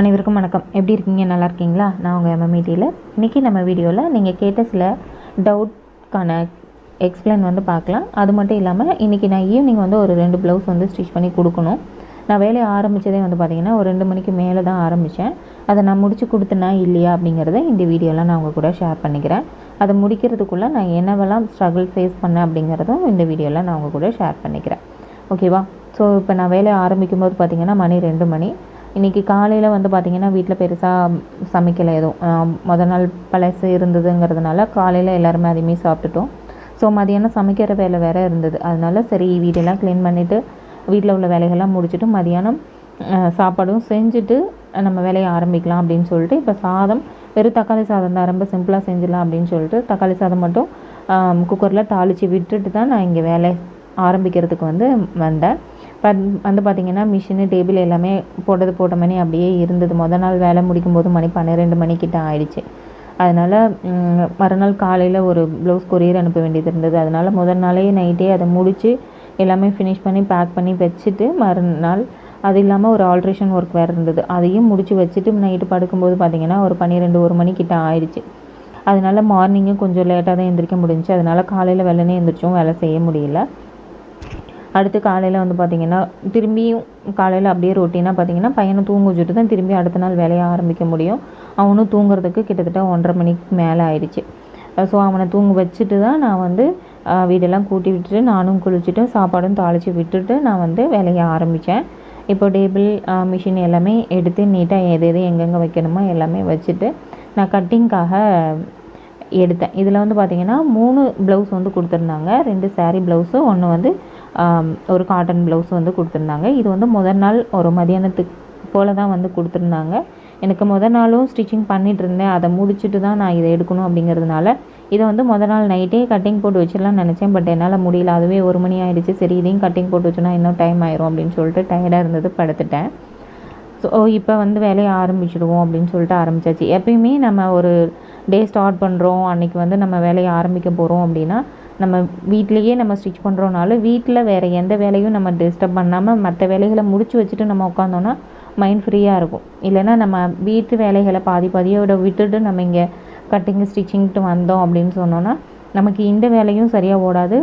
அனைவருக்கும் வணக்கம். எப்படி இருக்கீங்க? நல்லா இருக்கீங்களா? நான் உங்கள் எம்எம்இடியில் இன்றைக்கி நம்ம வீடியோவில் நீங்கள் கேட்ட சில டவுட்கான எக்ஸ்பிளைன் வந்து பார்க்கலாம். அது மட்டும் இல்லாமல் இன்றைக்கி நான் ஈவினிங் வந்து ஒரு ரெண்டு ப்ளவுஸ் வந்து ஸ்டிச் பண்ணி கொடுக்கணும். நான் வேலையை ஆரம்பித்ததே வந்து பார்த்திங்கன்னா ஒரு ரெண்டு மணிக்கு மேலே தான் ஆரம்பித்தேன் அதை நான் முடிச்சு கொடுத்தனா இல்லையா அப்படிங்கிறத இந்த வீடியோவில் நான் உங்கள் கூட ஷேர் பண்ணிக்கிறேன். அதை முடிக்கிறதுக்குள்ளே நான் என்னவெல்லாம் ஸ்ட்ரகிள் ஃபேஸ் பண்ணேன் அப்படிங்கிறதும் இந்த வீடியோவில் நான் உங்கள் கூட ஷேர் பண்ணிக்கிறேன். ஓகேவா ஸோ இப்போ நான் வேலையை ஆரம்பிக்கும் போது பார்த்திங்கன்னா மணி ரெண்டு மணி. இன்றைக்கி காலையில் வந்து பார்த்திங்கன்னா வீட்டில் பெருசாக சமைக்கலை எதுவும். மொதல் நாள் பழசு இருந்ததுங்கிறதுனால காலையில் எல்லாருமே அதையுமே சாப்பிட்டுட்டோம். ஸோ மதியானம் சமைக்கிற வேலை வேறு இருந்தது. அதனால சரி வீடெல்லாம் க்ளீன் பண்ணிவிட்டு வீட்டில் உள்ள வேலைகள்லாம் முடிச்சுட்டு மதியானம் சாப்பாடும் செஞ்சுட்டு நம்ம வேலையை ஆரம்பிக்கலாம் அப்படின்னு சொல்லிட்டு இப்போ சாதம் வெறும் தக்காளி சாதம் தான். ரொம்ப சிம்பிளாக செஞ்சிடலாம் அப்படின்னு சொல்லிட்டு தக்காளி சாதம் மட்டும் குக்கரில் தாளித்து விட்டுட்டு தான் நான் இங்கே வேலை ஆரம்பிக்கிறதுக்கு வந்து வந்தேன். வந்து பார்த்திங்கன்னா மிஷினு டேபிள் எல்லாமே போட்டது போட்ட மணி அப்படியே இருந்தது. மொதல் நாள் வேலை முடிக்கும் போது மணி பன்னிரெண்டு மணிக்கிட்ட ஆயிடுச்சு. அதனால் மறுநாள் காலையில் ஒரு ப்ளவுஸ் கொரியர் அனுப்ப வேண்டியது இருந்தது. அதனால் முதல் நாளே நைட்டே அதை முடித்து எல்லாமே ஃபினிஷ் பண்ணி பேக் பண்ணி வச்சுட்டு மறுநாள் அது இல்லாமல் ஒரு ஆல்ட்ரேஷன் ஒர்க் வேறு இருந்தது. அதையும் முடித்து வச்சுட்டு நைட்டு படுக்கும்போது பார்த்திங்கன்னா ஒரு பன்னிரெண்டு ஒரு மணிக்கிட்ட ஆயிடுச்சு. அதனால மார்னிங்கும் கொஞ்சம் லேட்டாக தான் எந்திரிக்க முடிஞ்சுச்சு. அதனால் காலையில் வெள்ளனே எந்திரிச்சும் வேலை செய்ய முடியல. அடுத்து காலையில் வந்து பார்த்திங்கன்னா திரும்பியும் காலையில் அப்படியே ரொட்டீனாக பார்த்தீங்கன்னா பையனை தூங்க வச்சுட்டு தான் திரும்பி அடுத்த நாள் வேலையை ஆரம்பிக்க முடியும். அவனும் தூங்குறதுக்கு கிட்டத்தட்ட ஒன்றரை மணிக்கு மேலே ஆயிடுச்சு. ஸோ அவனை தூங்க வச்சுட்டு தான் நான் வந்து வீடெல்லாம் கூட்டி விட்டுட்டு நானும் குளிச்சுட்டு சாப்பாடும் தாளித்து விட்டுட்டு நான் வந்து வேலையை ஆரம்பித்தேன் இப்போ டேபிள் மிஷின் எல்லாமே எடுத்து நீட்டாக எது எது எங்கெங்கே வைக்கணுமோ எல்லாமே வச்சுட்டு நான் கட்டிங்க்காக எடுத்தேன். இதில் வந்து பார்த்திங்கன்னா மூணு ப்ளவுஸ் வந்து கொடுத்துருந்தாங்க. ரெண்டு சாரீ ப்ளவுஸு ஒன்று வந்து ஒரு காட்டன் ப்ளவுஸ் வந்து கொடுத்துருந்தாங்க. இது வந்து முதல் நாள் ஒரு மதியானத்துக்கு போல் தான் வந்து கொடுத்துருந்தாங்க. எனக்கு முதல் நாளும் ஸ்டிச்சிங் பண்ணிகிட்டு இருந்தேன். அதை முடிச்சுட்டு தான் நான் இதை எடுக்கணும் அப்படிங்கிறதுனால இதை வந்து முதல் நாள் நைட்டே கட்டிங் போட்டு வச்சிடலாம்னு நினச்சேன். பட் என்னால் முடியல. அதுவே ஒரு மணி ஆயிடுச்சு. சரி இதையும் கட்டிங் போட்டு வச்சோன்னா இன்னும் டைம் ஆயிரும் அப்படின்னு சொல்லிட்டு டயர்டாக இருந்தது படுத்துட்டேன். ஸோ இப்போ வந்து வேலையை ஆரம்பிச்சிடுவோம் அப்படின்னு சொல்லிட்டு ஆரம்பிச்சாச்சு. எப்பயுமே நம்ம ஒரு டே ஸ்டார்ட் பண்ணுறோம் அன்றைக்கி வந்து நம்ம வேலையை ஆரம்பிக்க போகிறோம் அப்படின்னா நம்ம வீட்லேயே நம்ம ஸ்டிச் பண்ணுறோனாலும் வீட்டில் வேறு எந்த வேலையும் நம்ம டிஸ்டர்ப் பண்ணாமல் மற்ற வேலைகளை முடித்து வச்சுட்டு நம்ம உட்காந்தோன்னா மைண்ட் ஃப்ரீயாக இருக்கும். இல்லைன்னா நம்ம வீட்டு வேலைகளை பாதி பாதியோட விட்டுட்டு நம்ம இங்கே கட்டிங் ஸ்டிச்சிங்ட்டு வந்தோம் அப்படின்னு சொன்னோன்னா நமக்கு இந்த வேலையும் சரியாக ஓடாது.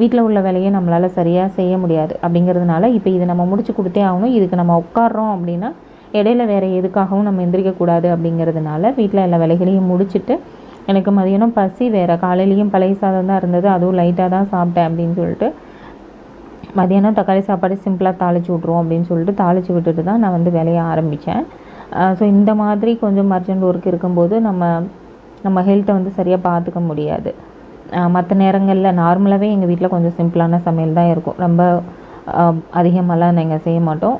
வீட்டில் உள்ள வேலையை நம்மளால் சரியாக செய்ய முடியாது. அப்படிங்கிறதுனால இப்போ இது நம்ம முடிச்சு கொடுத்தே ஆகணும். இதுக்கு நம்ம உட்காடுறோம் அப்படின்னா இடையில வேறு எதுக்காகவும் நம்ம எந்திரிக்கக்கூடாது அப்படிங்கிறதுனால வீட்டில் எல்லா வேலைகளையும் முடிச்சுட்டு எனக்கு மதியானம் பசி வேறு. காலையிலையும் பழைய சாதம் தான் இருந்தது. அதுவும் லைட்டாக தான் சாப்பிட்டேன் அப்படின்னு சொல்லிட்டு மதியானம் தக்காளி சாப்பாடு சிம்பிளாக தாளிச்சு விட்ருவோம் அப்படின்னு சொல்லிட்டு தாளிச்சு விட்டுட்டு தான் நான் வந்து வேலையை ஆரம்பித்தேன் ஸோ இந்த மாதிரி கொஞ்சம் அர்ஜென்ட் ஒர்க் இருக்கும்போது நம்ம நம்ம ஹெல்த்தை வந்து சரியாக பார்த்துக்க முடியாது. மற்ற நேரங்களில் நார்மலாகவே எங்கள் வீட்டில் கொஞ்சம் சிம்பிளான சமையல் தான் இருக்கும். ரொம்ப அதிகமாகலாம் நாங்கள் செய்ய மாட்டோம்.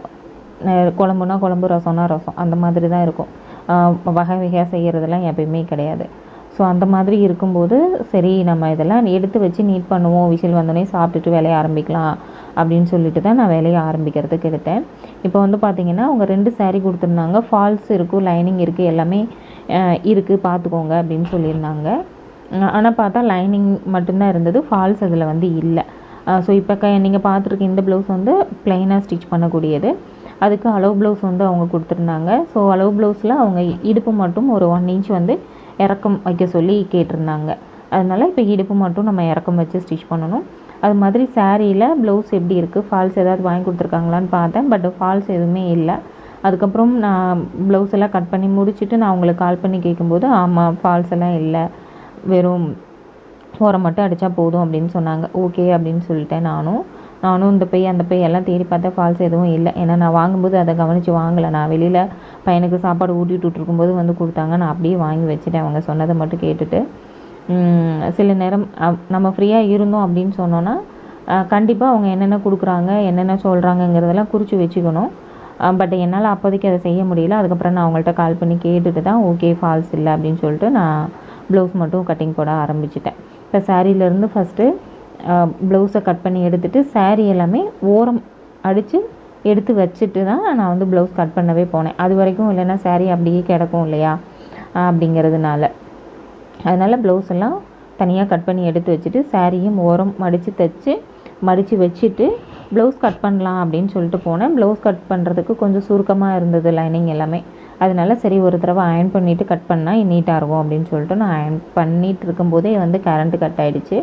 குழம்புனா குழம்பு ரசம்னா ரசம். அந்த மாதிரி தான் இருக்கும். வகை வகையாக செய்கிறதெல்லாம் எப்பயுமே கிடையாது. ஸோ அந்த மாதிரி இருக்கும்போது சரி நம்ம இதெல்லாம் எடுத்து வச்சு நீட் பண்ணுவோம். விசில் வந்தோடனே சாப்பிட்டுட்டு வேலையை ஆரம்பிக்கலாம் அப்படின்னு சொல்லிட்டு தான் நான் வேலையை ஆரம்பிக்கிறதுக்கு எடுத்தேன். இப்போ வந்து பார்த்திங்கன்னா அவங்க ரெண்டு சேரீ கொடுத்துருந்தாங்க. ஃபால்ஸ் இருக்கும் லைனிங் இருக்குது எல்லாமே இருக்குது பார்த்துக்கோங்க அப்படின்னு சொல்லியிருந்தாங்க. ஆனால் பார்த்தா லைனிங் மட்டும்தான் இருந்தது ஃபால்ஸ் அதில் வந்து இல்லை. ஸோ இப்போ க நீங்கள் பார்த்துருக்க இந்த ப்ளவுஸ் வந்து ப்ளைனாக ஸ்டிச் பண்ணக்கூடியது. அதுக்கு அளவு ப்ளவுஸ் வந்து அவங்க கொடுத்துருந்தாங்க. ஸோ அளவு ப்ளவுஸில் அவங்க இடுப்பு மட்டும் ஒரு ஒன் இன்ச் வந்து இறக்கம் வைக்க சொல்லி கேட்டிருந்தாங்க. அதனால் இப்போ இடுப்பு மட்டும் நம்ம இறக்கம் வச்சு ஸ்டிச் பண்ணணும். அது மாதிரி சாரியில் ப்ளவுஸ் எப்படி இருக்குது ஃபால்ஸ் ஏதாவது வாங்கி கொடுத்துருக்காங்களான்னு பார்த்தேன். பட் ஃபால்ஸ் எதுவுமே இல்லை. அதுக்கப்புறம் நான் ப்ளவுஸ் எல்லாம் கட் பண்ணி முடிச்சுட்டு நான் அவங்களுக்கு கால் பண்ணி கேட்கும்போது ஆமாம் ஃபால்ஸ் எல்லாம் இல்லை. வெறும் ஓரம் மட்டும் அடித்தா போதும் அப்படின்னு சொன்னாங்க. ஓகே அப்படின்னு சொல்லிட்டேன் நானும். நானும் இந்த பை அந்த பை எல்லாம் தேடி பார்த்தா ஃபால்ஸ் எதுவும் இல்லை. ஏன்னா நான் வாங்கும்போது அதை கவனித்து வாங்கலை. நான் வெளியில் பையனுக்கு சாப்பாடு ஊட்டி இருக்கும்போது வந்து கொடுத்தாங்க. நான் அப்படியே வாங்கி வச்சுட்டேன். அவங்க சொன்னதை மட்டும் கேட்டுட்டு. சில நேரம் நம்ம ஃப்ரீயாக இருந்தோம் அப்படின்னு சொன்னோன்னா கண்டிப்பாக அவங்க என்னென்ன கொடுக்குறாங்க என்னென்ன சொல்கிறாங்கங்கிறதெல்லாம் குறித்து வச்சுக்கணும். பட் என்னால் அப்போதைக்கு அதை செய்ய முடியல. அதுக்கப்புறம் நான் அவங்கள்ட்ட கால் பண்ணி கேட்டுட்டு தான் ஓகே ஃபால்ஸ் இல்லை அப்படின்னு சொல்லிட்டு நான் ப்ளவுஸ் மட்டும் கட்டிங் போட ஆரம்பிச்சிட்டேன். இப்போ சாரீலேருந்து ஃபஸ்ட்டு ப்ளவுஸை கட் பண்ணி எடுத்துகிட்டு saree எல்லாமே ஓரம் அடித்து எடுத்து வச்சுட்டு தான் நான் வந்து ப்ளவுஸ் கட் பண்ணவே போனேன். அது வரைக்கும் இல்லைன்னா saree அப்படியே கிடக்கும் இல்லையா? அப்படிங்கிறதுனால. அதனால் ப்ளவுஸ் எல்லாம் தனியாக கட் பண்ணி எடுத்து வச்சுட்டு சாரியும் ஓரம் மடித்து தைச்சி மடித்து வச்சுட்டு ப்ளவுஸ் கட் பண்ணலாம் அப்படின்னு சொல்லிட்டு போனேன். ப்ளவுஸ் கட் பண்ணுறதுக்கு கொஞ்சம் சுருக்கமாக இருந்தது லைனிங் எல்லாமே. அதனால சரி ஒரு தடவை அயன் பண்ணிவிட்டு கட் பண்ணால் நீட்டாக இருக்கும் அப்படின்னு சொல்லிட்டு நான் அயன் பண்ணிகிட்டு இருக்கும்போதே வந்து கரண்ட்டு கட் ஆகிடுச்சு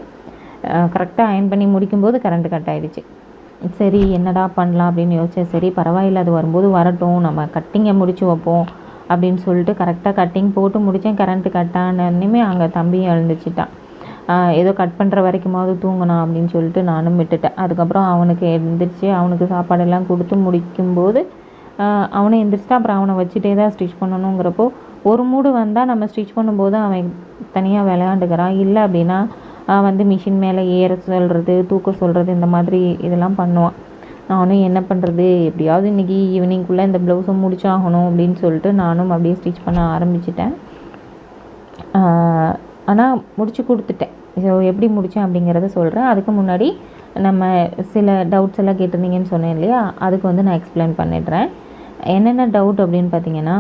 கரெக்டாக அயன் பண்ணி முடிக்கும்போது கரண்ட்டு கட் ஆகிடுச்சு சரி என்னடா பண்ணலாம் அப்படின்னு யோசிச்சேன் சரி பரவாயில்ல அது வரும்போது வரட்டும் நம்ம கட்டிங்கை முடிச்சு வைப்போம் அப்படின்னு சொல்லிட்டு கரெக்டாக கட்டிங் போட்டு முடித்தேன் கரண்ட்டு கட் ஆனதுமே அங்கே தம்பியும் எழுந்துச்சிட்டான். ஏதோ கட் பண்ணுற வரைக்குமாவது தூங்கணும் அப்படின்னு சொல்லிட்டு நானும் விட்டுட்டேன். அதுக்கப்புறம் அவனுக்கு எழுந்திரிச்சு அவனுக்கு சாப்பாடெல்லாம் கொடுத்து முடிக்கும்போது அவனை எந்திரிச்சிட்டா அப்புறம் அவனை வச்சுட்டே தான் ஸ்டிச் பண்ணணுங்கிறப்போ ஒரு மூடு வந்தால் நம்ம ஸ்டிச் பண்ணும்போது அவன் தனியாக விளையாண்டுக்கிறான். இல்லை அப்படின்னா வந்து மிஷின் மேலே ஏற சொல்கிறது தூக்க சொல்கிறது இந்த மாதிரி இதெல்லாம் பண்ணுவான் நானும் என்ன பண்ணுறது எப்படியாவது இன்றைக்கி ஈவினிங்குள்ளே இந்த ப்ளவுஸை முடிச்சாகணும் அப்படின்னு சொல்லிட்டு நானும் அப்படியே ஸ்டிச் பண்ண ஆரம்பிச்சிட்டேன். ஆனால் முடிச்சு கொடுத்துட்டேன். ஸோ எப்படி முடித்தேன் அப்படிங்கிறத சொல்கிறேன் அதுக்கு முன்னாடி நம்ம சில டவுட்ஸ் எல்லாம் கேட்டிருந்தீங்கன்னு சொன்னேன் இல்லையா? அதுக்கு வந்து நான் எக்ஸ்பிளைன் பண்ணிடுறேன். என்னென்ன டவுட் அப்படின்னு பார்த்தீங்கன்னா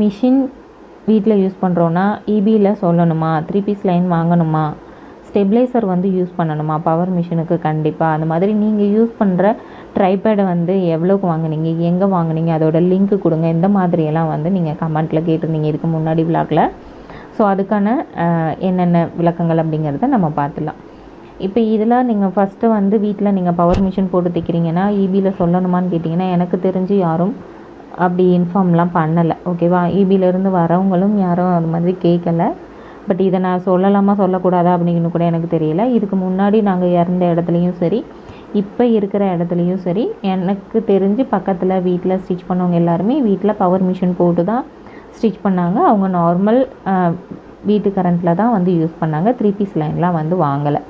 மிஷின் வீட்டில் யூஸ் பண்ணுறோன்னா இபியில் சொல்லணுமா? த்ரீ பீஸ் லைன் வாங்கணுமா? ஸ்டெபிளைசர் வந்து யூஸ் பண்ணணுமா? பவர் மிஷினுக்கு கண்டிப்பாக அந்த மாதிரி நீங்கள் யூஸ் பண்ணுற ட்ரைபேடை வந்து எவ்வளோக்கு வாங்குனீங்க? எங்கே வாங்குனீங்க? அதோட லிங்க்கு கொடுங்க. இந்த மாதிரியெல்லாம் வந்து நீங்கள் கமெண்ட்டில் கேட்டிருந்தீங்க. இதுக்கு முன்னாடி விளாக்ல ஸோ அதுக்கான என்னென்ன விளக்கங்கள் அப்படிங்கிறத நம்ம பார்த்துலாம் இப்போ இதில் நீங்கள் ஃபஸ்ட்டு வந்து வீட்டில் நீங்கள் பவர் மிஷின் போட்டு தைக்கிறீங்கன்னா இபியில் சொல்லணுமான்னு கேட்டிங்கன்னா எனக்கு தெரிஞ்சு யாரும் அப்படி இன்ஃபார்ம்லாம் பண்ணலை. ஓகேவா இபியிலேருந்து வரவங்களும் யாரும் அது மாதிரி கேட்கல. பட் இதை நான் சொல்லலாமா சொல்லக்கூடாதா அப்படின்னு கூட எனக்கு தெரியல. இதுக்கு முன்னாடி நாங்கள் இறந்த இடத்துலையும் சரி இப்போ இருக்கிற இடத்துலையும் சரி எனக்கு தெரிஞ்சு பக்கத்தில் வீட்டில் ஸ்டிச் பண்ணவங்க எல்லாருமே வீட்டில் பவர் மிஷின் போட்டு தான் ஸ்டிச் பண்ணாங்க. அவங்க நார்மல் வீட்டு கரண்ட்டில் தான் வந்து யூஸ் பண்ணாங்க. த்ரீ பீஸ் லைன்லாம் வந்து வாங்கலை.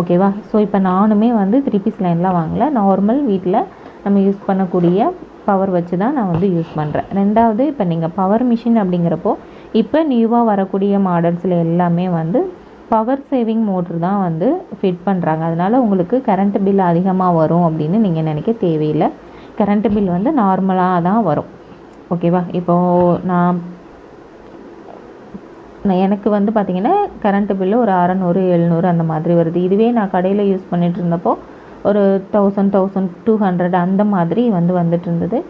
ஓகேவா ஸோ இப்போ நானுமே வந்து த்ரீ பீஸ் லைன்லாம் வாங்கலை. நார்மல் வீட்டில் நம்ம யூஸ் பண்ணக்கூடிய பவர் வச்சு தான் நான் வந்து யூஸ் பண்ணுறேன் ரெண்டாவது இப்போ நீங்கள் பவர் மிஷின் அப்படிங்கிறப்போ இப்போ நியூவாக வரக்கூடிய மாடல்ஸில் எல்லாமே வந்து பவர் சேவிங் மோட்ரு தான் வந்து ஃபிட் பண்ணுறாங்க அதனால் உங்களுக்கு கரண்ட் பில் அதிகமாக வரும் அப்படின்னு நீங்கள் நினைக்க தேவையில்லை. கரண்ட் பில் வந்து நார்மலாக தான் வரும். ஓகேவா இப்போது நான் எனக்கு வந்து பார்த்திங்கன்னா கரண்ட்டு பில்லு ஒரு அறநூறு எழுநூறு அந்த மாதிரி வருது. இதுவே நான் கடையில் யூஸ் பண்ணிகிட்டு இருந்தப்போ ஒரு தௌசண்ட் தௌசண்ட் டூ ஹண்ட்ரட் அந்த மாதிரி வந்து வந்துட்டு இருந்தது.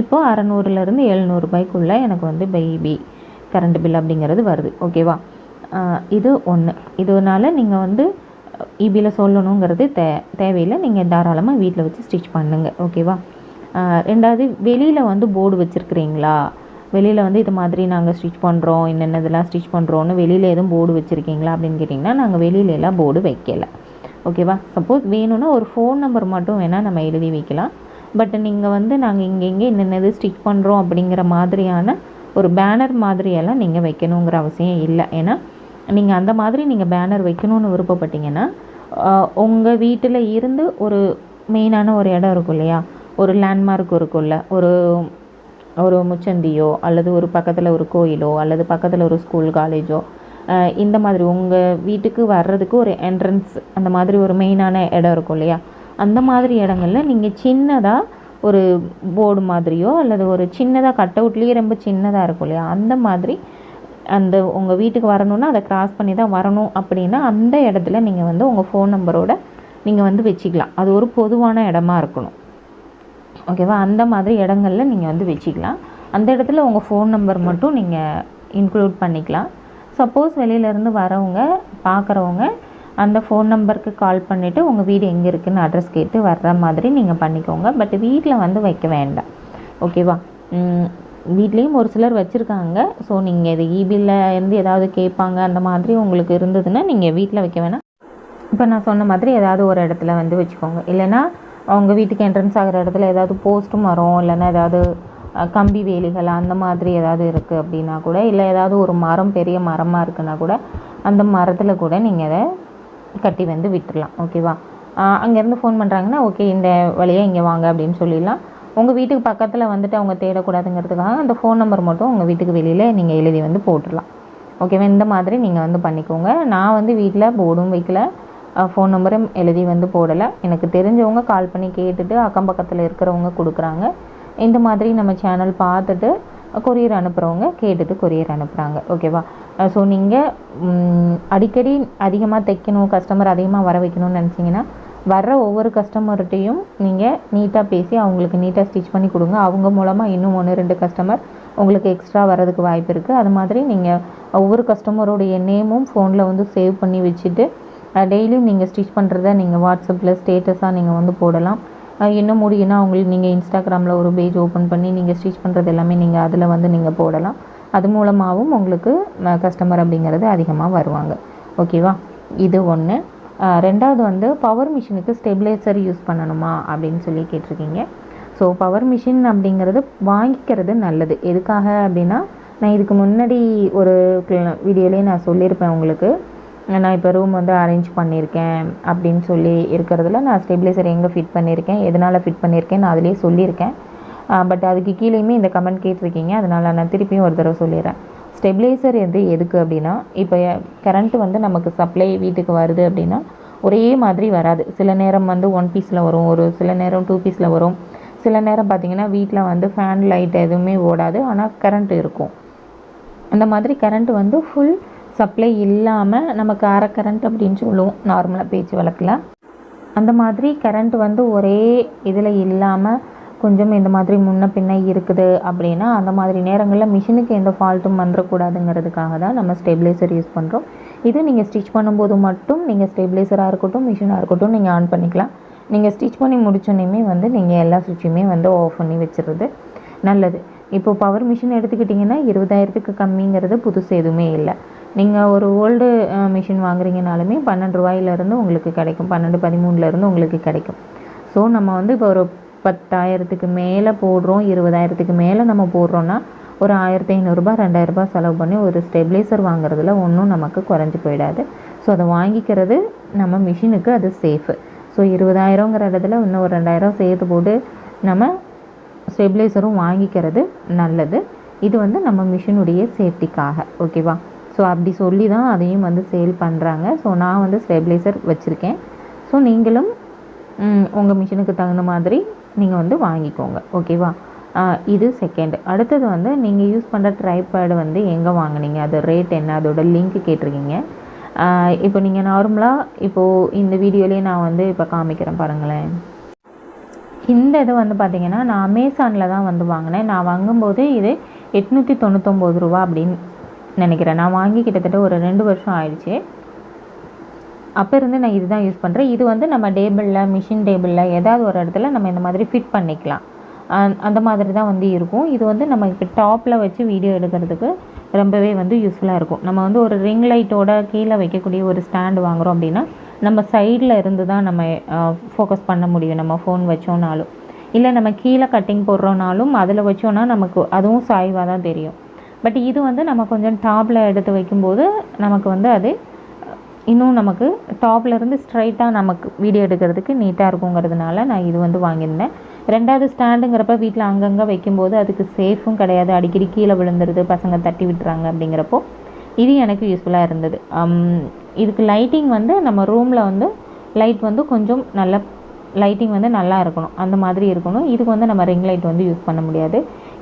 இப்போ அறநூறுலேருந்து எழுநூறுபாய்க்குள்ளே எனக்கு வந்து பேபி கரண்ட் பில் அப்படிங்கிறது வருது. ஓகேவா இது ஒன்று இதனால் நீங்கள் வந்து இபியில் சொல்லணுங்கிறது தே தேவையில்லை. நீங்கள் தாராளமாக வீட்டில் வச்சு ஸ்டிச் பண்ணுங்கள் ஓகேவா ரெண்டாவது வெளியில் வந்து போர்டு வச்சுருக்கிறீங்களா? வெளியில் வந்து இது மாதிரி நாங்கள் ஸ்டிச் பண்ணுறோம் என்னென்ன இதெல்லாம் ஸ்டிச் பண்ணுறோன்னு வெளியில் எதுவும் போர்டு வச்சுருக்கீங்களா அப்படின்னு கேட்டிங்கன்னா நாங்கள் வெளியில எல்லாம் போர்டு வைக்கலை. ஓகேவா சப்போஸ் வேணும்னா ஒரு ஃபோன் நம்பர் மட்டும் வேணால் நம்ம எழுதி வைக்கலாம். பட் நீங்கள் வந்து நாங்கள் இங்கே இங்கே என்னென்னது ஸ்டிச் பண்ணுறோம் அப்படிங்கிற மாதிரியான ஒரு பேனர் மாதிரியெல்லாம் நீங்கள் வைக்கணுங்கிற அவசியம் இல்லை. ஏன்னா நீங்கள் அந்த மாதிரி நீங்கள் பேனர் வைக்கணும்னு விருப்பப்பட்டீங்கன்னா உங்கள் வீட்டில் இருந்து ஒரு மெயினான ஒரு இடம் இருக்கும் இல்லையா? ஒரு லேண்ட்மார்க் இருக்கும்ல. ஒரு ஒரு முச்சந்தியோ அல்லது ஒரு பக்கத்தில் ஒரு கோயிலோ அல்லது பக்கத்தில் ஒரு ஸ்கூல் காலேஜோ இந்த மாதிரி உங்கள் வீட்டுக்கு வர்றதுக்கு ஒரு என்ட்ரன்ஸ் அந்த மாதிரி ஒரு மெயினான இடம் இருக்கும் இல்லையா? அந்த மாதிரி இடங்கள்ல நீங்கள் சின்னதாக ஒரு போர்டு மாதிரியோ அல்லது ஒரு சின்னதாக கட் அவுட்லேயே ரொம்ப சின்னதாக இருக்கும் இல்லையா? அந்த மாதிரி அந்த உங்கள் வீட்டுக்கு வரணும்னா அதை கிராஸ் பண்ணி தான் வரணும் அப்படின்னா அந்த இடத்துல நீங்கள் வந்து உங்கள் ஃபோன் நம்பரோட நீங்கள் வந்து வச்சுக்கலாம். அது ஒரு பொதுவான இடமா இருக்கணும். ஓகேவா அந்த மாதிரி இடங்களில் நீங்கள் வந்து வச்சுக்கலாம். அந்த இடத்துல உங்கள் ஃபோன் நம்பர் மட்டும் நீங்கள் இன்க்ளூட் பண்ணிக்கலாம். சப்போஸ் வெளியிலேருந்து வரவங்க பார்க்குறவங்க அந்த ஃபோன் நம்பருக்கு கால் பண்ணிவிட்டு உங்கள் வீடு எங்கே இருக்குதுன்னு அட்ரஸ் கேட்டு வர்ற மாதிரி நீங்கள் பண்ணிக்கோங்க. பட் வீட்டில் வந்து வைக்க வேண்டாம். ஓகேவா வீட்லேயும் ஒரு சிலர் வச்சுருக்காங்க. ஸோ நீங்கள் இது இபியில் இருந்து ஏதாவது கேட்பாங்க. அந்த மாதிரி உங்களுக்கு இருந்ததுன்னா நீங்கள் வீட்டில் வைக்க வேணாம். இப்போ நான் சொன்ன மாதிரி ஏதாவது ஒரு இடத்துல வந்து வச்சுக்கோங்க. இல்லைன்னா அவங்க வீட்டுக்கு என்ட்ரன்ஸ் ஆகிற இடத்துல ஏதாவது போஸ்ட் மரம் இல்லைன்னா ஏதாவது கம்பி வேலிகள் அந்த மாதிரி ஏதாவது இருக்குது அப்படின்னா கூட இல்லை ஏதாவது ஒரு மரம் பெரிய மரமாக இருக்குன்னா கூட அந்த மரத்தில் கூட நீங்கள் அதை கட்டி வந்து விட்டுடலாம் ஓகேவா அங்கேருந்து ஃபோன் பண்ணுறாங்கன்னா ஓகே இந்த வழியாக இங்கே வாங்க அப்படின்னு சொல்லிடலாம். உங்கள் வீட்டுக்கு பக்கத்தில் வந்துட்டு அவங்க தேடக்கூடாதுங்கிறதுக்காக அந்த ஃபோன் நம்பர் மட்டும் உங்கள் வீட்டுக்கு வெளியில் நீங்கள் எழுதி வந்து போட்டுடலாம். ஓகேவா இந்த மாதிரி நீங்கள் வந்து பண்ணிக்கோங்க. நான் வந்து வீட்டில் போர்டும் வைக்கல. ஃபோன் நம்பரும் எழுதி வந்து போடலை. எனக்கு தெரிஞ்சவங்க கால் பண்ணி கேட்டுட்டு அக்கம் பக்கத்தில் இருக்கிறவங்க கொடுக்குறாங்க. இந்த மாதிரி நம்ம சேனல் பார்த்துட்டு கொரியர் அனுப்புகிறவங்க கேட்டுட்டு கொரியர் அனுப்புகிறாங்க ஓகேவா ஸோ நீங்கள் அடிக்கடி அதிகமாக தைக்கணும் கஸ்டமர் அதிகமாக வர வைக்கணும்னு நினச்சிங்கன்னா வர்ற ஒவ்வொரு கஸ்டமர்கிட்டையும் நீங்கள் நீட்டாக பேசி அவங்களுக்கு நீட்டாக ஸ்டிச் பண்ணி கொடுங்க. அவங்க மூலமாக இன்னும் ஒன்று ரெண்டு கஸ்டமர் உங்களுக்கு எக்ஸ்ட்ரா வர்றதுக்கு வாய்ப்பு இருக்குது அது மாதிரி நீங்கள் ஒவ்வொரு கஸ்டமரோடைய நேமும் ஃபோனில் வந்து சேவ் பண்ணி வச்சுட்டு டெய்லியும் நீங்கள் ஸ்டிச் பண்ணுறத நீங்கள் வாட்ஸ்அப்பில் ஸ்டேட்டஸாக நீங்கள் வந்து போடலாம். இன்னும் முடியும்னா அவங்களுக்கு நீங்கள் இன்ஸ்டாகிராமில் ஒரு பேஜ் ஓப்பன் பண்ணி நீங்கள் ஸ்டிச் பண்ணுறது எல்லாமே நீங்கள் அதில் வந்து நீங்கள் போடலாம். அது மூலமாகவும் உங்களுக்கு கஸ்டமர் அப்படிங்கிறது அதிகமாக வருவாங்க. ஓகேவா இது ஒன்று ரெண்டாவது வந்து பவர் மிஷினுக்கு ஸ்டெபிலைசர் யூஸ் பண்ணணுமா அப்படின்னு சொல்லி கேட்டிருக்கீங்க. ஸோ பவர் மிஷின் அப்படிங்கிறது வாங்கிக்கிறது நல்லது. எதுக்காக அப்படின்னா நான் இதுக்கு முன்னாடி ஒரு வீடியோலேயே நான் சொல்லியிருப்பேன் உங்களுக்கு. நான் இப்போ ரூம் வந்து அரேஞ்ச் பண்ணியிருக்கேன் அப்படின்னு சொல்லி இருக்கிறதுல நான் ஸ்டெபிலைசர் எங்கே ஃபிட் பண்ணியிருக்கேன் எதனால் ஃபிட் பண்ணியிருக்கேன் நான் அதிலே சொல்லியிருக்கேன் பட் அதுக்கு கீழேயுமே இந்த கமெண்ட் கேட்டிருக்கீங்க. அதனால் நான் திருப்பியும் ஒரு தடவை சொல்லிடுறேன். ஸ்டெபிலைசர் எது எதுக்கு அப்படின்னா இப்போ கரண்ட் வந்து நமக்கு சப்ளை வீட்டுக்கு வருது அப்படின்னா ஒரே மாதிரி வராது. சில நேரம் வந்து ஒன் பீஸில் வரும் ஒரு சில நேரம் டூ பீஸில் வரும். சில நேரம் பார்த்திங்கன்னா வீட்டில் வந்து ஃபேன் லைட் எதுவுமே ஓடாது. ஆனால் கரண்ட் இருக்கும். அந்த மாதிரி கரண்ட் வந்து ஃபுல் சப்ளை இல்லாமல் நமக்கு அரை கரண்ட் அப்படின்னு சொல்லுவோம். நார்மலாக பேச்சு வழக்கில். அந்த மாதிரி கரண்ட் வந்து ஒரே இதில் இல்லாமல் கொஞ்சம் இந்த மாதிரி முன்ன பின்ன இருக்குது அப்படின்னா அந்த மாதிரி நேரங்களில் மிஷினுக்கு எந்த ஃபால்ட்டும் வந்துடக்கூடாதுங்கிறதுக்காக தான் நம்ம ஸ்டெபிலைசர் யூஸ் பண்ணுறோம் இது நீங்கள் ஸ்டிச் பண்ணும்போது மட்டும் நீங்கள் ஸ்டெபிலைசராக இருக்கட்டும் மிஷினாக இருக்கட்டும் நீங்கள் ஆன் பண்ணிக்கலாம். நீங்கள் ஸ்டிச் பண்ணி முடிச்சோன்னே வந்து நீங்கள் எல்லா சுவிட்சுமே வந்து ஆஃப் பண்ணி வச்சுருது நல்லது. இப்போ பவர் மிஷின் எடுத்துக்கிட்டிங்கன்னா இருபதாயிரத்துக்கு கம்மிங்கிறது புதுசு எதுவுமே இல்லை. நீங்கள் ஒரு ஓல்டு மிஷின் வாங்குறீங்கனாலுமே பன்னெண்டு ரூபாயிலேருந்து உங்களுக்கு கிடைக்கும். பன்னெண்டு பதிமூணுலேருந்து உங்களுக்கு கிடைக்கும். ஸோ நம்ம வந்து இப்போ ஒரு பத்தாயிரத்துக்கு மேலே போடுறோம் இருபதாயிரத்துக்கு மேலே நம்ம போடுறோன்னா ஒரு ஆயிரத்தி ஐநூறுரூபா ரெண்டாயிரரூபா செலவு பண்ணி ஒரு ஸ்டெபிலைசர் வாங்குறதுல ஒன்றும் நமக்கு குறைஞ்சி போயிடாது. ஸோ அதை வாங்கிக்கிறது நம்ம மிஷினுக்கு அது சேஃபு ஸோ இருபதாயிரங்கிற இடத்துல இன்னும் ஒரு ரெண்டாயிரம் சேர்த்து போட்டு நம்ம ஸ்டெபிலைசரும் வாங்கிக்கிறது நல்லது. இது வந்து நம்ம மிஷினுடைய சேஃப்டிக்காக ஓகேவா ஸோ அப்படி சொல்லி தான் அதையும் வந்து சேல் பண்ணுறாங்க ஸோ நான் வந்து ஸ்டெபிலைசர் வச்சுருக்கேன். ஸோ நீங்களும் உங்கள் மிஷினுக்கு தகுந்த மாதிரி நீங்கள் வந்து வாங்கிக்கோங்க. ஓகேவா இது செகண்ட் அடுத்தது வந்து நீங்கள் யூஸ் பண்ணுற ட்ரைபேடு வந்து எங்கே வாங்குனீங்க? அது ரேட் என்ன? அதோட லிங்க் கேட்டிருக்கீங்க. இப்போ நீங்கள் நார்மலாக இப்போது இந்த வீடியோலேயே நான் வந்து இப்போ காமிக்கிறேன் பாருங்களேன். இந்த இது வந்து பார்த்திங்கன்னா நான் அமேசானில் தான் வந்து வாங்கினேன். நான் வாங்கும்போது இது எட்நூற்றி தொண்ணூத்தொம்பது ரூபா அப்படின்னு நினைக்கிறேன். நான் வாங்கி கிட்டத்தட்ட ஒரு ரெண்டு வருஷம் ஆயிடுச்சு. அப்போ இருந்து நான் இதுதான் யூஸ் பண்ணுறேன் இது வந்து நம்ம டேபிளில் மிஷின் டேபிளில் ஏதாவது ஒரு இடத்துல நம்ம இந்த மாதிரி ஃபிட் பண்ணிக்கலாம். அந்- அந்த மாதிரி தான் வந்து இருக்கும். இது வந்து நம்ம இப்போ டாப்பில் வச்சு வீடியோ எடுக்கிறதுக்கு ரொம்பவே வந்து யூஸ்ஃபுல்லாக இருக்கும். நம்ம வந்து ஒரு ரிங் லைட்டோட கீழே வைக்கக்கூடிய ஒரு ஸ்டாண்டு வாங்குறோம் அப்படின்னா நம்ம சைடில் இருந்து தான் நம்ம ஃபோக்கஸ் பண்ண முடியும். நம்ம ஃபோன் வச்சோன்னாலும் இல்லை நம்ம கீழே கட்டிங் போடுறோனாலும் அதில் வச்சோன்னா நமக்கு அதுவும் சாய்வாக தான் தெரியும். பட் இது வந்து நம்ம கொஞ்சம் டாப்பில் எடுத்து வைக்கும்போது நமக்கு வந்து அது இன்னும் நமக்கு டாப்லேருந்து ஸ்ட்ரைட்டாக நமக்கு வீடியோ எடுக்கிறதுக்கு நீட்டாக இருக்குங்கிறதுனால நான் இது வந்து வாங்கியிருந்தேன். ரெண்டாவது ஸ்டாண்டுங்கிறப்ப வீட்டில் அங்கங்கே வைக்கும்போது அதுக்கு சேஃபும் கிடையாது. அடிக்கடி கீழே விழுந்துருது பசங்க தட்டி விட்டுறாங்க அப்படிங்கிறப்போ இது எனக்கு யூஸ்ஃபுல்லாக இருந்தது. இதுக்கு லைட்டிங் வந்து நம்ம ரூமில் வந்து லைட் வந்து கொஞ்சம் நல்ல லைட்டிங் வந்து நல்லா இருக்கணும். அந்த மாதிரி இருக்கணும். இதுக்கு வந்து நம்ம ரிங் லைட் வந்து யூஸ் பண்ண முடியாது.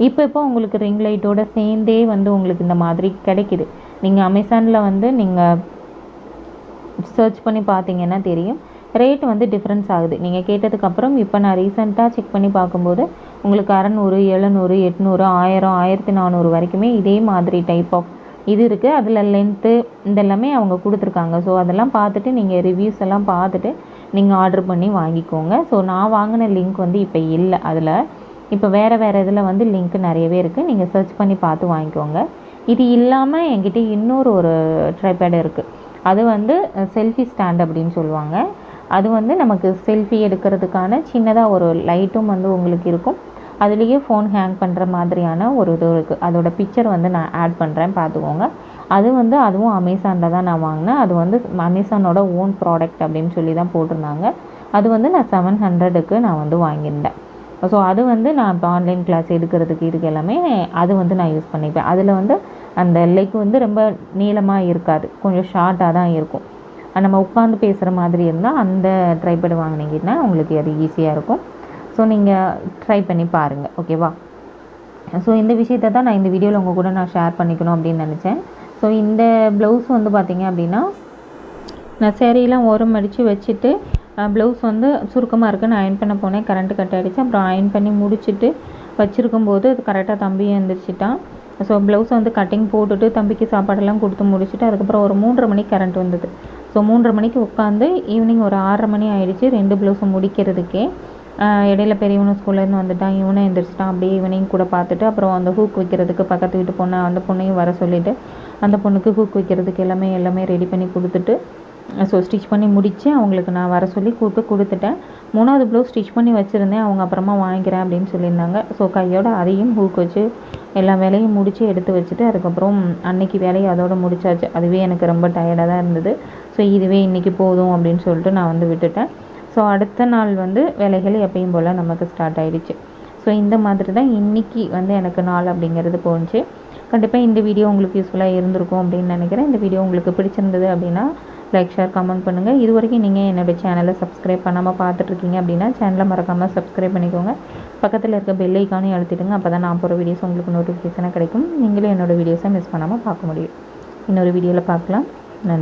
இப்போ இப்போ உங்களுக்கு ரிங் லைட்டோட சேர்ந்தே வந்து உங்களுக்கு இந்த மாதிரி கிடைக்குது. நீங்கள் அமேசானில் வந்து நீங்கள் சர்ச் பண்ணி பார்த்தீங்கன்னா தெரியும். ரேட் வந்து டிஃப்ரென்ஸ் ஆகுது. நீங்கள் கேட்டதுக்கப்புறம் இப்போ நான் ரீசெண்டாக செக் பண்ணி பார்க்கும்போது உங்களுக்கு அறநூறு எழுநூறு எட்நூறு ஆயிரம் ஆயிரத்தி நானூறு வரைக்குமே இதே மாதிரி டைப் ஆஃப் இது இருக்குது அதில் லென்த்து இதெல்லாமே அவங்க கொடுத்துருக்காங்க. ஸோ அதெல்லாம் பார்த்துட்டு நீங்கள் ரிவ்யூஸ் எல்லாம் பார்த்துட்டு நீங்கள் ஆர்டர் பண்ணி வாங்கிக்கோங்க. ஸோ நான் வாங்கின லிங்க் வந்து இப்போ இல்லை. அதில் இப்போ வேறு வேறு இதில் வந்து லிங்க் நிறையவே இருக்குது நீங்கள் சர்ச் பண்ணி பார்த்து வாங்கிக்கோங்க. இது இல்லாமல் என்கிட்ட இன்னொரு ஒரு ட்ரைபேடு இருக்குது அது வந்து செல்ஃபி ஸ்டாண்ட் அப்படின்னு சொல்லுவாங்க. அது வந்து நமக்கு செல்ஃபி எடுக்கிறதுக்கான சின்னதாக ஒரு லைட்டும் வந்து உங்களுக்கு இருக்கும். அதுலேயே ஃபோன் ஹேங் பண்ணுற மாதிரியான ஒரு இது இருக்குது அதோடய பிக்சர் வந்து நான் ஆட் பண்ணுறேன் பார்த்துக்கோங்க. அது வந்து அதுவும் அமேசானில் தான் நான் வாங்கினேன். அது வந்து அமேசானோட ஓன் ப்ராடக்ட் அப்படின்னு சொல்லி தான் போட்டிருந்தாங்க. அது வந்து நான் செவன் ஹண்ட்ரடுக்கு நான் வந்து வாங்கியிருந்தேன். ஸோ அது வந்து நான் இப்போ ஆன்லைன் கிளாஸ் எடுக்கிறதுக்கு இதுக்கு எல்லாமே அது வந்து நான் யூஸ் பண்ணிப்பேன். அதில் வந்து அந்த லெக் வந்து ரொம்ப நீளமாக இருக்காது. கொஞ்சம் ஷார்ட்டாக தான் இருக்கும். நம்ம உட்காந்து பேசுகிற மாதிரி இருந்தால் அந்த ட்ரைபேடு வாங்கினீங்கன்னா உங்களுக்கு அது ஈஸியாக இருக்கும். ஸோ நீங்கள் ட்ரை பண்ணி பாருங்கள் ஓகேவா ஸோ இந்த விஷயத்தை தான் நான் இந்த வீடியோவில் உங்கள் கூட நான் ஷேர் பண்ணிக்கணும் அப்படின்னு நினச்சேன். ஸோ இந்த ப்ளவுஸ் வந்து பார்த்திங்க அப்படின்னா நான் சேரீலாம் ஓரம் அடித்து வச்சுட்டு ப்ளவுஸ் வந்து சுருக்கமாக இருக்குன்னு அயன் பண்ண போனேன். கரண்ட்டு கட் ஆகிடுச்சு அப்புறம் அயன் பண்ணி முடிச்சுட்டு வச்சுருக்கும் போது அது கரெக்டாக தம்பியும் எழுந்திரிச்சிட்டான் ஸோ ப்ளவுஸ் வந்து கட்டிங் போட்டுட்டு தம்பிக்கு சாப்பாடெல்லாம் கொடுத்து முடிச்சுட்டு அதுக்கப்புறம் ஒரு மூன்றரை மணிக்கு கரண்ட் வந்தது. ஸோ மூன்றரை மணிக்கு உட்காந்து ஈவினிங் ஒரு ஆறரை மணி ஆயிடுச்சு. ரெண்டு ப்ளவுஸும் முடிக்கிறதுக்கே. இடையில பெரியவனும் ஸ்கூல்லேருந்து வந்துட்டான். இவனும் எழுந்திரிச்சிட்டான் அப்படியே ஈவினிங் கூட பார்த்துட்டு அப்புறம் அந்த ஹூக் வைக்கிறதுக்கு பக்கத்து வீட்டு பொண்ணை அந்த பொண்ணையும் வர சொல்லிவிட்டு அந்த பொண்ணுக்கு ஹூக் வைக்கிறதுக்கு எல்லாமே எல்லாமே ரெடி பண்ணி கொடுத்துட்டு ஸோ ஸ்டிச் பண்ணி முடித்து அவங்களுக்கு நான் வர சொல்லி கூப்பிட்டு கொடுத்துட்டேன். மூணாவது ப்ளவுஸ் ஸ்டிச் பண்ணி வச்சுருந்தேன். அவங்க அப்புறமா வாங்கிக்கிறேன் அப்படின்னு சொல்லியிருந்தாங்க. ஸோ கையோட அதையும் ஹூக் வச்சு எல்லா வேலையும் முடித்து எடுத்து வச்சுட்டு அதுக்கப்புறம் அன்னைக்கு வேலையை அதோட முடிச்சாச்சு. அதுவே எனக்கு ரொம்ப டயர்டாக தான் இருந்தது. ஸோ இதுவே இன்றைக்கி போதும் அப்படின்னு சொல்லிட்டு நான் வந்து விட்டுட்டேன். ஸோ அடுத்த நாள் வந்து வேலைகள் எப்பயும் போல் நமக்கு ஸ்டார்ட் ஆகிடுச்சு ஸோ இந்த மாதிரி தான் இன்றைக்கி வந்து எனக்கு நாள் அப்படிங்கிறது போணுச்சு. கண்டிப்பாக இந்த வீடியோ உங்களுக்கு யூஸ்ஃபுல்லாக இருந்திருக்கும் அப்படின்னு நினைக்கிறேன். இந்த வீடியோ உங்களுக்கு பிடிச்சிருந்தது அப்படின்னா லைக் ஷேர் கமெண்ட் பண்ணுங்கள் இது வரைக்கும் நீங்கள் என்னுடைய சேனலை சப்ஸ்கிரைப் பண்ணாமல் பார்த்துட்ருக்கீங்க அப்படின்னா சேனலை மறக்காமல் சப்ஸ்கிரைப் பண்ணிக்கோங்க. பக்கத்தில் இருக்க பெல் ஐக்கானையும் அழுத்திடுங்க. அப்போ தான் நான் போகிற வீடியோஸ் உங்களுக்கு நோட்டிஃபிகேஷனாக கிடைக்கும். நீங்களும் என்னோடய வீடியோஸை மிஸ் பண்ணாமல் பார்க்க முடியும். இன்னொரு வீடியோவில் பார்க்கலாம். நன்றி.